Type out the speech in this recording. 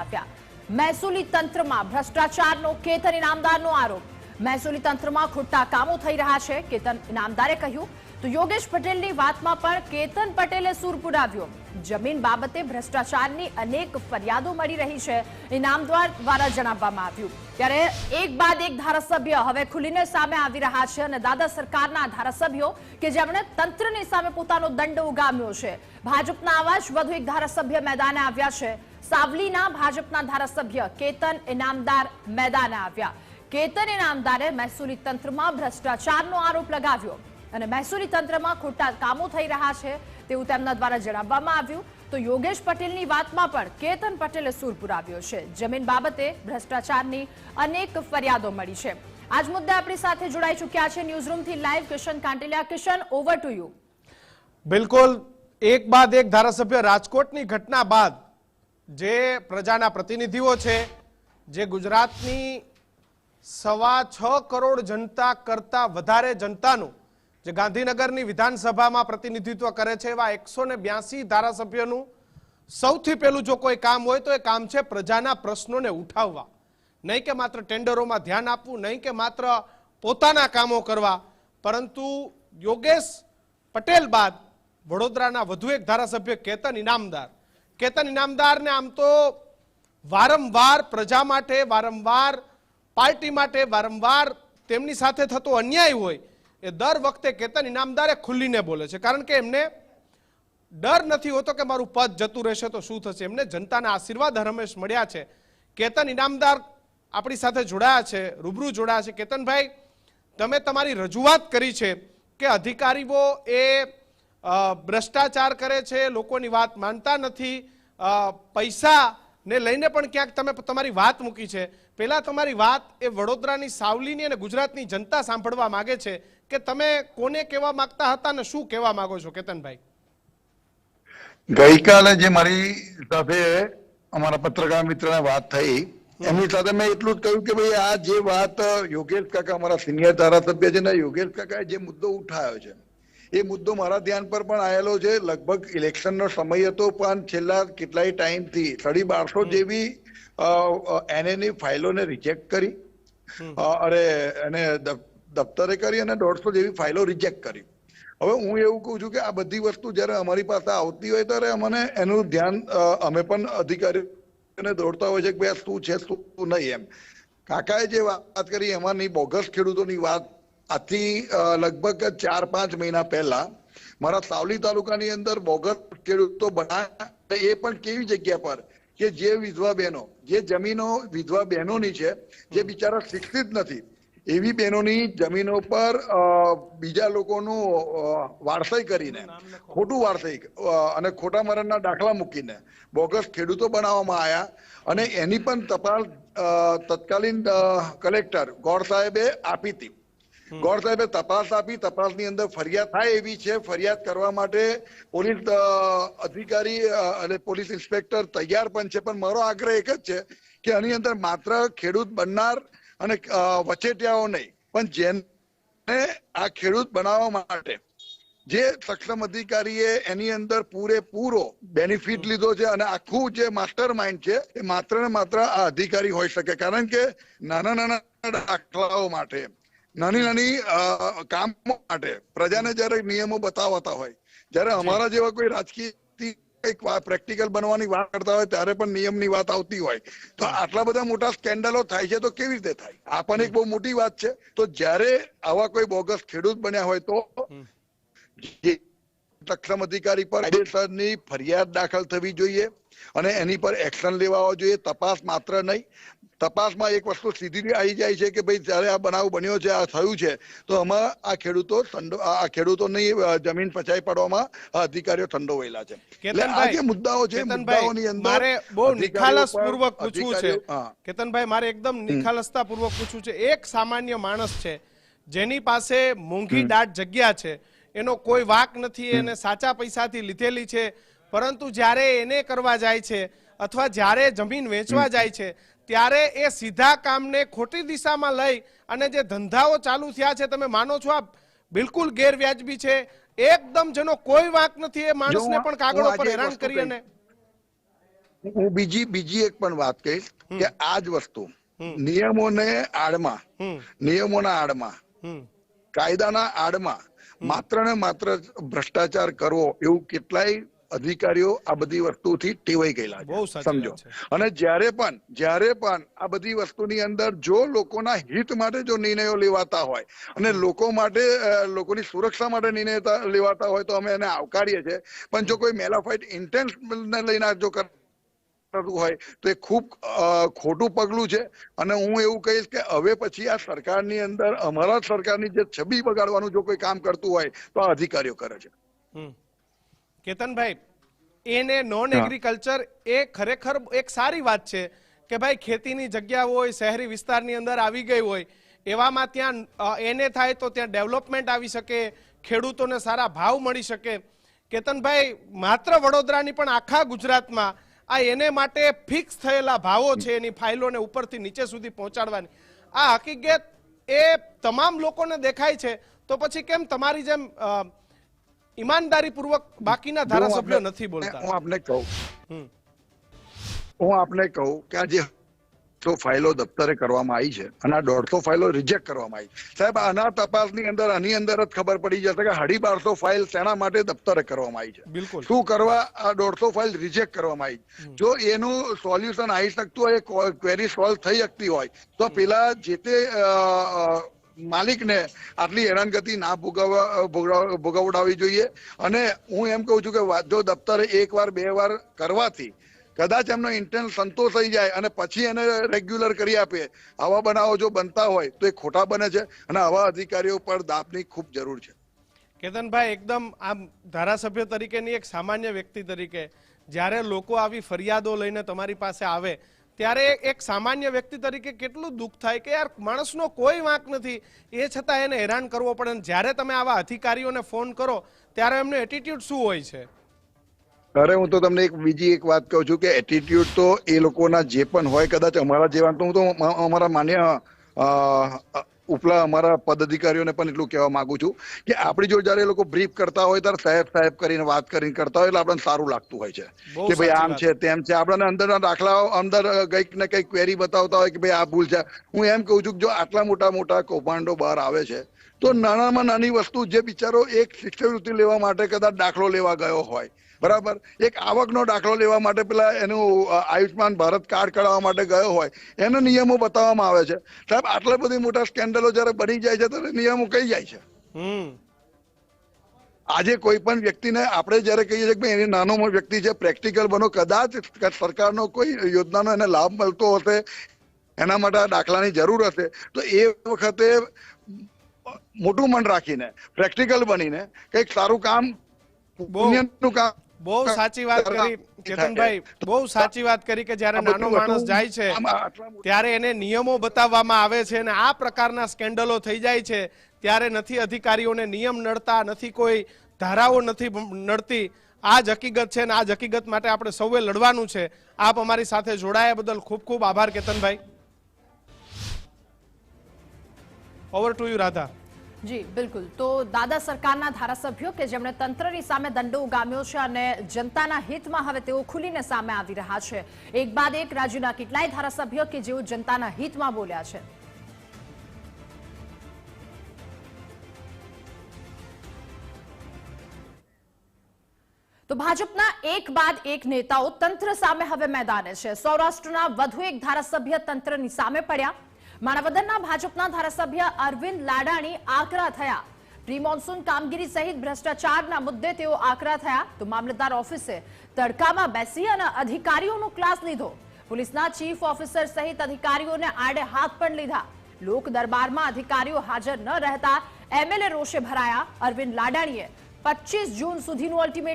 આવ્યા. મહેસૂલી તંત્રમાં ભ્રષ્ટાચારનો કેતન ઇનામદારનો આરોપ. મહેસૂલી તંત્રમાં ખોટા કામો થઈ રહ્યા છે, કેતન ઇનામદારે કહ્યું. તો યોગેશ પટેલની વાતમાં પણ કેતન પટેલે સૂર પુરાવ્યો જમીન બાબતે ભ્રષ્ટાચારની અનેક ફરિયાદો મળી રહી છે, ઇનામદાર દ્વારા જણાવવામાં આવ્યું. ત્યારે એક બાદ એક ધારાસભ્ય હવે ખુલીને સામે આવી રહ્યા છે અને દાદા સરકારના ધારાસભ્યો કે જેમણે તંત્રની સામે પોતાનો દંડ ઉગામ્યો છે. ભાજપના આવા જ વધુ એક ધારાસભ્ય મેદાને આવ્યા છે. સાવલીના ભાજપના ધારાસભ્ય કેતન ઇનામદાર મેદાને આવ્યા. કેતન ઇનામદારે મહેસૂલી તંત્રમાં ભ્રષ્ટાચારનો આરોપ લગાવ્યો અને મહેસૂલી તંત્રમાં ખોટા કામો થઈ રહ્યા છે તેવું તેમના દ્વારા જણાવવામાં આવ્યું. તો યોગેશ પટેલની વાતમાં પણ કેતન પટેલે સૂર પુરાવ્યો છે. જમીન બાબતે ભ્રષ્ટાચારની અનેક ફરિયાદો મળી છે. આજ મુદ્દે આપણી સાથે જોડાઈ ચૂક્યા છે ન્યૂઝરૂમથી live Kishan Kanteliya Kishan over to you બિલકુલ. એક બાદ એક ધારાસભ્ય રાજકોટની ઘટના બાદ જે પ્રજાના પ્રતિનિધિઓ છે, જે ગુજરાતની સવા છ કરોડ જનતા કરતા વધારે જનતાનું જે ગાંધીનગરની વિધાનસભામાં પ્રતિનિધિત્વ કરે છે, એવા એકસો ને બ્યાસી ધારાસભ્યનું સૌથી પહેલું જો કોઈ કામ હોય તો એ કામ છે પ્રજાના પ્રશ્નોને ઉઠાવવા. નહીં કે માત્ર ટેન્ડરોમાં ધ્યાન આપવું, નહીં કે માત્ર પોતાના કામો કરવા. પરંતુ યોગેશ પટેલ બાદ વડોદરાના વધુ એક ધારાસભ્ય કેતન ઇનામદાર. કેતન ઇનામદારને આમ તો વારંવાર પ્રજા માટે, વારંવાર પાર્ટી માટે, વારંવાર તેમની સાથે થતો અન્યાય હોય, એ દર વખતે કેતન ઇનામદારે ખુલ્લીને બોલે છે. કારણ કે એમને ડર નથી હોતો કે મારું પદ જતું રહેશે તો શું થશે. એમને જનતાના આશીર્વાદ હરમેશ મળ્યા છે. કેતન ઇનામદાર આપણી સાથે જોડાયા છે, રૂબરૂ જોડાયા છે. કેતનભાઈ, તમે તમારી રજૂઆત કરી છે કે અધિકારીઓ એ ભ્રષ્ટાચાર કરે છે, લોકોની વાત માનતા નથી પૈસાને લઈને પણ ક્યાંક તમે તમારી વાત મૂકી છે. પહેલાં તમારી વાત એ વડોદરાની સાવલીની અને ગુજરાતની જનતા સાંભળવા માંગે છે કે તમે કોને કહેવા માંગતા હતા અને શું કહેવા માંગો છો, કેતનભાઈ? ગઈકાલે જે મારી સાથે અમારા પત્રકાર મિત્રને વાત થઈ, એમની સાથે મેં એટલું જ કહ્યું કે ભાઈ આ જે વાત યોગેશ કાકા, અમારા સિનિયર ધારાસભ્ય છે ને, યોગેશ કાકાએ જે મુદ્દો ઉઠાવ્યો છે એ મુદ્દો મારા ધ્યાન પર પણ આવેલો છે. લગભગ ઇલેક્શનનો સમય હતો પણ છેલ્લા કેટલાય ટાઈમથી સાડી બારસો જેવી એનએની ફાઇલોને રિજેક્ટ કરી. અરે એને દફતરે કરી અને દોઢસો જેવી ફાઇલો રિજેક્ટ કરી. હવે હું એવું કહું છું કે આ બધી વસ્તુ જ્યારે અમારી પાસે આવતી હોય ત્યારે અમને એનું ધ્યાન અમે પણ અધિકારીઓને દોડતા હોય છે કે ભાઈ શું છે શું નહીં એમ. કાકાએ જે વાત કરી એમાં નહીં બોગસ ખેડૂતોની વાત આથી લગભગ ચાર પાંચ મહિના પહેલા મારા સાવલી તાલુકાની અંદર બોગસ ખેડૂતો બનાવ્યા એ પણ કેવી જગ્યા પર કે જે વિધવા બહેનો જે જમીનો વિધવા બહેનોની છે જે બિચારા શિક્ષિત નથી એવી બહેનોની જમીનો પર બીજા લોકોનું વારસાઈ કરીને ખોટું વારસાઈ અને ખોટા મરણના દાખલા મૂકીને બોગસ ખેડૂતો બનાવવામાં આવ્યા અને એની પણ તપાસ તત્કાલીન કલેક્ટર ગોર સાહેબે આપી હતી. ગોર સાહેબે તપાસ આપી તપાસની અંદર ફરિયાદ થાય એવી છે. ફરિયાદ કરવા માટે પોલીસ અધિકારી અને પોલીસ ઇન્સ્પેક્ટર તૈયાર પણ છે. પણ મારો આગ્રહ એક જ છે કે આની અંદર માત્ર ખેડૂત બનનાર અને વચેટિયાઓ નહીં. પણ જેને આ ખેડૂત બનાવવા માટે જે સક્ષમ અધિકારીએ એની અંદર પૂરેપૂરો બેનિફિટ લીધો છે અને આખું જે માસ્ટર માઇન્ડ છે એ માત્ર ને માત્ર આ અધિકારી હોઈ શકે. કારણ કે નાના નાના દાખલાઓ માટે નાની નાની કામ માટે પ્રજાને જયારે નિયમો બતાવતા હોય જયારે અમારા જેવા કોઈ રાજકીય પ્રેક્ટિકલ બનવાની વાત કરતા હોય ત્યારે પણ નિયમની વાત આવતી હોય. તો આટલા બધા મોટા સ્કેન્ડલો થાય છે તો કેવી રીતે થાય? આ પણ એક બહુ મોટી વાત છે. તો જ્યારે આવા કોઈ બોગસ ખેડૂત બન્યા હોય તો જે સક્ષમ અધિકારી પર કાયદેસરની ફરિયાદ દાખલ થવી જોઈએ અને એની પર એક્શન લેવા જોઈએ. તપાસ માત્ર નહીં તપાસમાં એક વસ્તુ સીધી આવી જાય છે કે ભાઈ જ્યારે આ બનાવ બન્યો છે આ થયું છે તો આમાં આ ખેડૂતો આ ખેડૂતોની જમીન પચાઈ પાડવામાં અધિકારીઓ સંડોવાયેલા છે. એટલે આ જે મુદ્દાઓ છે મુદ્દાઓની અંદર મારે બહુ નિખાલસ પૂર્વક પૂછવું છે. કેતનભાઈ મારે એકદમ નિખાલસતા પૂર્વક પૂછવું છે. એક સામાન્ય માણસ છે જેની પાસે મોંઘી દાટ જગ્યા છે એનો કોઈ વાક નથી એને સાચા પૈસાથી લીધેલી છે. પરંતુ જ્યારે એને કરવા જાય છે અથવા જ્યારે જમીન વેચવા જાય છે ત્યારે એ સીધા કામને ખોટી દિશામાં લઈ અને જે ધંધાઓ ચાલુ થયા છે તમે માનો છો આ બિલકુલ ગેરવ્યાજબી છે. એકદમ જેનો કોઈ વાંક નથી એ માણસને પણ કાગળો પર હેરાન કરી અને હું બીજી બીજી એક પણ વાત કહીશ કે આ જ વસ્તુ. નિયમોને આડમાં. નિયમોના આડમાં. કાયદાના આડમાં. માત્ર ને માત્ર ભ્રષ્ટાચાર કરવો એવું કેટલાય અધિકારીઓ આ બધી વસ્તુથી ટેવાઈ ગયેલા છે. સમજો. અને જ્યારે પણ જ્યારે પણ આ બધી વસ્તુની અંદર જો લોકોના હિત માટે જો નિર્ણયો લેવાતા હોય અને લોકો માટે લોકોની સુરક્ષા માટે નિર્ણય લેવાતા હોય તો અમે એને આવકારીએ છીએ. પણ જો કોઈ મેલાફાઇટ ઇન્ટેન્સ ને લઈને જો કર થતું હોય તો એ ખૂબ ખોટું પગલું છે. અને હું એવું કહીશ કે હવે પછી આ સરકારની અંદર અમારા સરકારની જે છબી બગાડવાનું જો કોઈ કામ કરતું હોય તો આ અધિકારીઓ કરે છે. કેતનભાઈ એને નોન એગ્રીકલ્ચર એ ખરેખર એક સારી વાત છે કે ભાઈ ખેતીની જગ્યા હોય શહેરી વિસ્તારની અંદર આવી ગઈ હોય એવામાં ત્યાં એને થાય તો ત્યાં ડેવલપમેન્ટ આવી શકે ખેડૂતોને સારા ભાવ મળી શકે. કેતનભાઈ માત્ર વડોદરાની પણ આખા ગુજરાતમાં આ એને માટે ફિક્સ થયેલા ભાવો છે એની ફાઇલોને ઉપરથી નીચે સુધી પહોંચાડવાની. આ હકીકત એ તમામ લોકોને દેખાય છે. તો પછી કેમ તમારી જેમ ઈમાનદારી ઈમાનદારીપૂર્વક બાકીના ધારાસભ્યો નથી બોલતા? હું આપને કહું. હું આપને કહું કે આ તો ફાઇલો દફતરે કરવામાં આવી છે અને આ દોઢસો ફાઇલો રિજેક્ટ કરવામાં આવી. સાહેબ આના તપાસની અંદર આની અંદર જ ખબર પડી જશે કે હડી બારસો ફાઇલ શેના માટે દફતરે કરવામાં આવી છે? બિલકુલ. શું કરવા આ દોઢસો ફાઇલ રિજેક્ટ કરવામાં આવી? જો એનું સોલ્યુશન આવી શકતું હોય ક્વેરી સોલ્વ થઈ શકતી હોય તો પેલા જે તે માલિકને આટલી હેરાનગતિ ના ભોગવડાવવી જોઈએ. અને હું એમ કહું છું કે જો દફતર એક વાર બે વાર કરવાથી કદાચ એમનો ઇન્ટેન્સ સંતોષ થઈ જાય અને પછી એને રેગ્યુલર કરી આપે આવા બનાવો જો બનતા હોય તો એ ખોટા બને છે અને આવા અધિકારીઓ પર દાબની ખૂબ જરૂર છે. કેતનભાઈ, એકદમ આમ ધારાસભ્ય તરીકેની એક સામાન્ય વ્યક્તિ તરીકે જ્યારે લોકો આવી ફરિયાદો લઈને તમારી પાસે આવે, ત્યારે એક સામાન્ય વ્યક્તિ તરીકે કેટલું દુઃખ થાય કે યાર માણસનો કોઈ વાંક નથી. એ છતાં એને હેરાન કરવો પડે જ્યારે તમે આવા અધિકારીઓને ફોન કરો, ત્યારે એમનો એટીટ્યુડ શું હોય છે? અરે હું તો તમને એક બીજી એક વાત કહું છું કે એટીટ્યુડ તો એ લોકોના જે પણ હોય કદાચ અમારા જેવા તો હું તો અમારા માન્ય ઉપલા અમારા પદ અધિકારીઓને પણ એટલું કહેવા માંગુ છું કે આપણી જો જયારે એ લોકો બ્રીફ કરતા હોય ત્યારે સાહેબ સાહેબ કરીને વાત કરીને કરતા હોય એટલે આપણને સારું લાગતું હોય છે. કે ભાઈ આમ છે તેમ છે. આપણને અંદરના દાખલાઓ અંદર કંઈક ને કંઈક ક્વેરી બતાવતા હોય કે ભાઈ આ ભૂલ છે. હું એમ કહું છું કે જો આટલા મોટા મોટા કૌભાંડો બહાર આવે છે તો નાનામાં નાની વસ્તુ જે બિચારો એક શિષ્યવૃત્તિ લેવા માટે કદાચ દાખલો લેવા ગયો હોય. બરાબર? એક આવકનો દાખલો લેવા માટે પેલા એનું આયુષ્માન ભારત કાર્ડ કઢાવવા માટે ગયો હોય. એના નિયમો બતાવવામાં આવે છે. સાહેબ આટલા બધી મોટા સ્કેન્ડલો જ્યારે બની જાય છે ત્યારે નિયમો કઈ જાય છે? હમ. આજે કોઈ પણ વ્યક્તિને આપણે જ્યારે કહીએ છીએ કે એની નાનો વ્યક્તિ છે પ્રેક્ટિકલ બનો કદાચ સરકારનો કોઈ યોજનાનો એને લાભ મળતો હશે એના માટે દાખલાની જરૂર હશે તો એ વખતે મોટું મન રાખીને પ્રેક્ટિકલ બનીને કંઈક સારું કામ પુણ્યનું કામ બહુ સાચી વાત કરી કેતનભાઈ બહુ સાચી વાત કરી કે જ્યારે નાનો માણસ જાય છે ત્યારે એને નિયમો બતાવવામાં આવે છે અને આ પ્રકારના સ્કેન્ડલો થઈ જાય છે ત્યારે નથી અધિકારીઓને નિયમ નડતા નથી કોઈ ધારાઓ નથી નડતી. આ જ હકીકત છે અને આ જ હકીકત માટે આપણે સૌએ લડવાનું છે. આપ અમારી સાથે જોડાયા બદલ ખૂબ ખૂબ આભાર Ketanbhai. Over to you Radha ji, બિલકુલ. તો દાદા સરકારના ધારાસભ્યો કે જેમણે તંત્રની સામે દંડો ઉગામ્યો છે અને જનતાના હિતમાં હવે તેઓ ખુલીને સામે આવી રહ્યા છે. એક બાદ એક રાજ્યના કેટલાય ધારાસભ્યો કે જેઓ જનતાના હિતમાં બોલ્યા છે. તો ભાજપના એક બાદ એક નેતાઓ તંત્ર સામે હવે મેદાને છે. સૌરાષ્ટ્રના વધુ એક ધારાસભ્ય તંત્રની સામે પડ્યા. માણાવદરના ભાજપના ધારાસભ્ય અરવિંદ લાડાણી આકરા થયા. પ્રી મોન્સૂન કામગીરી સહિત ભ્રષ્ટાચારના મુદ્દે તેઓ આકરા થયા. તો મામલતદાર ઓફિસે તડકામાં બેસી અને અધિકારીઓનો ક્લાસ લીધો. પોલીસના ચીફ ઓફિસર સહિત અધિકારીઓને આડે હાથ પણ લીધા. લોક દરબારમાં અધિકારીઓ હાજર ન રહેતા એમએલએ રોષે ભરાયા. અરવિંદ લાડાણીએ પચીસ જૂન સુધીનું અલ્ટિમેટમ